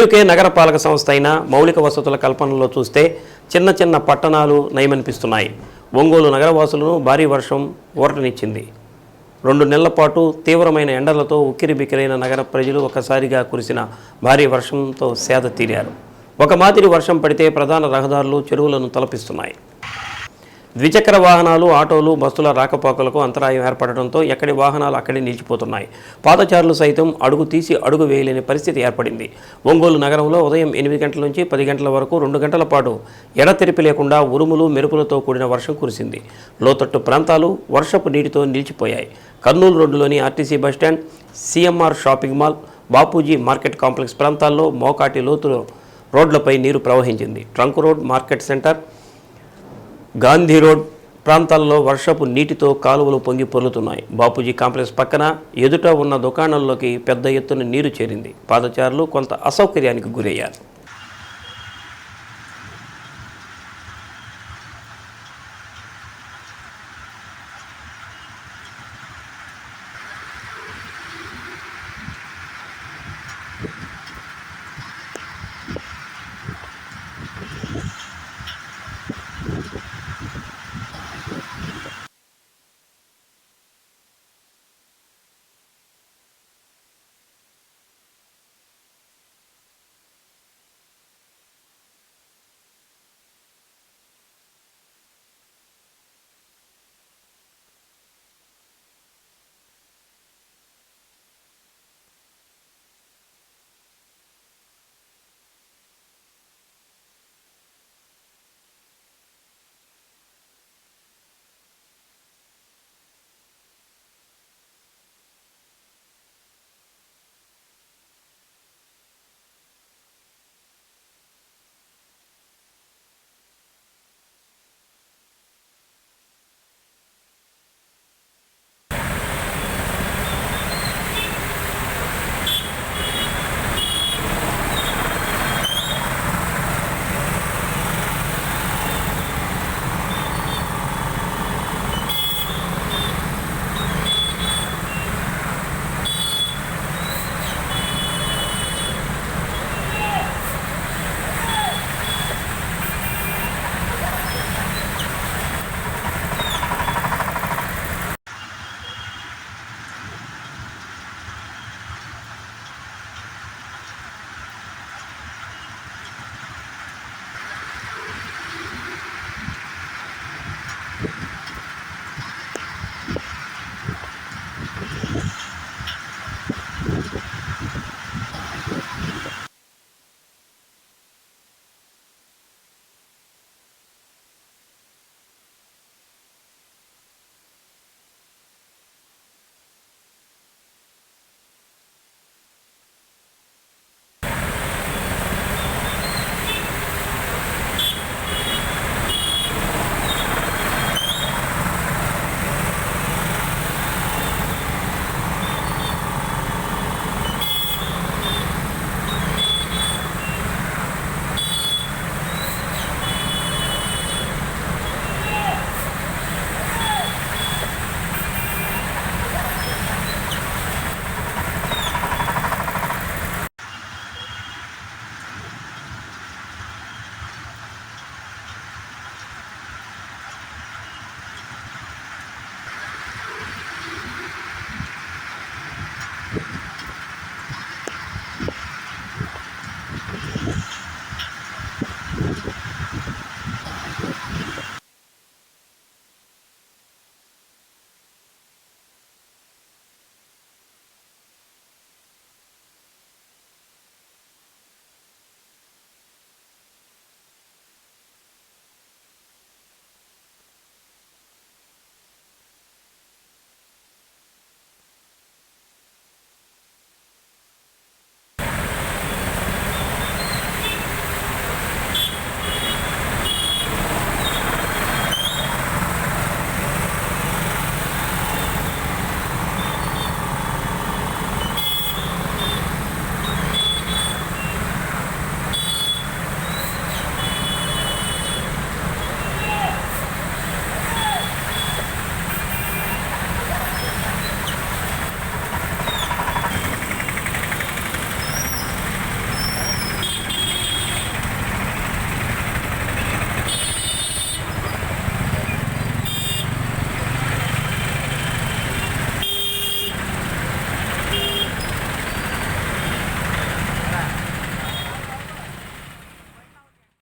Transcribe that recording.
పేరుకే నగరపాలక సంస్థ అయినా మౌలిక వసతుల కల్పనలో చూస్తే చిన్న చిన్న పట్టణాలు నయమనిపిస్తున్నాయి. ఒంగోలు నగరవాసులను భారీ వర్షం ఊరటనిచ్చింది. రెండు నెలల పాటు తీవ్రమైన ఎండలతో ఉక్కిరిబిక్కిరైన నగర ప్రజలు ఒకసారిగా కురిసిన భారీ వర్షంతో సేద తీరారు. ఒక మాదిరి వర్షం పడితే ప్రధాన రహదారులు చెరువులను తలపిస్తున్నాయి. ద్విచక్ర వాహనాలు ఆటోలు బస్సుల రాకపోకలకు అంతరాయం ఏర్పడటంతో ఎక్కడి వాహనాలు అక్కడే నిలిచిపోతున్నాయి. పాదచారులు సైతం అడుగు తీసి అడుగు వేయలేని పరిస్థితి ఏర్పడింది. ఒంగోలు నగరంలో ఉదయం ఎనిమిది గంటల నుంచి పది గంటల వరకు రెండు గంటల పాటు ఎడతెరిపి లేకుండా ఉరుములు మెరుపులతో కూడిన వర్షం కురిసింది. లోతట్టు ప్రాంతాలు వర్షపు నీటితో నిలిచిపోయాయి. కర్నూలు రోడ్డులోని RTC bus stand CMR shopping mall Bapuji market complex ప్రాంతాల్లో మోకాటి లోతులు రోడ్లపై నీరు ప్రవహించింది. Trunk road market center Gandhi road ప్రాంతాల్లో వర్షపు నీటితో కాలువలు పొంగి పొర్లుతున్నాయి. బాపూజీ కాంప్లెక్స్ పక్కన ఎదుట ఉన్న దుకాణాల్లోకి పెద్ద ఎత్తున నీరు చేరింది. పాదచారులు కొంత అసౌకర్యానికి గురయ్యారు.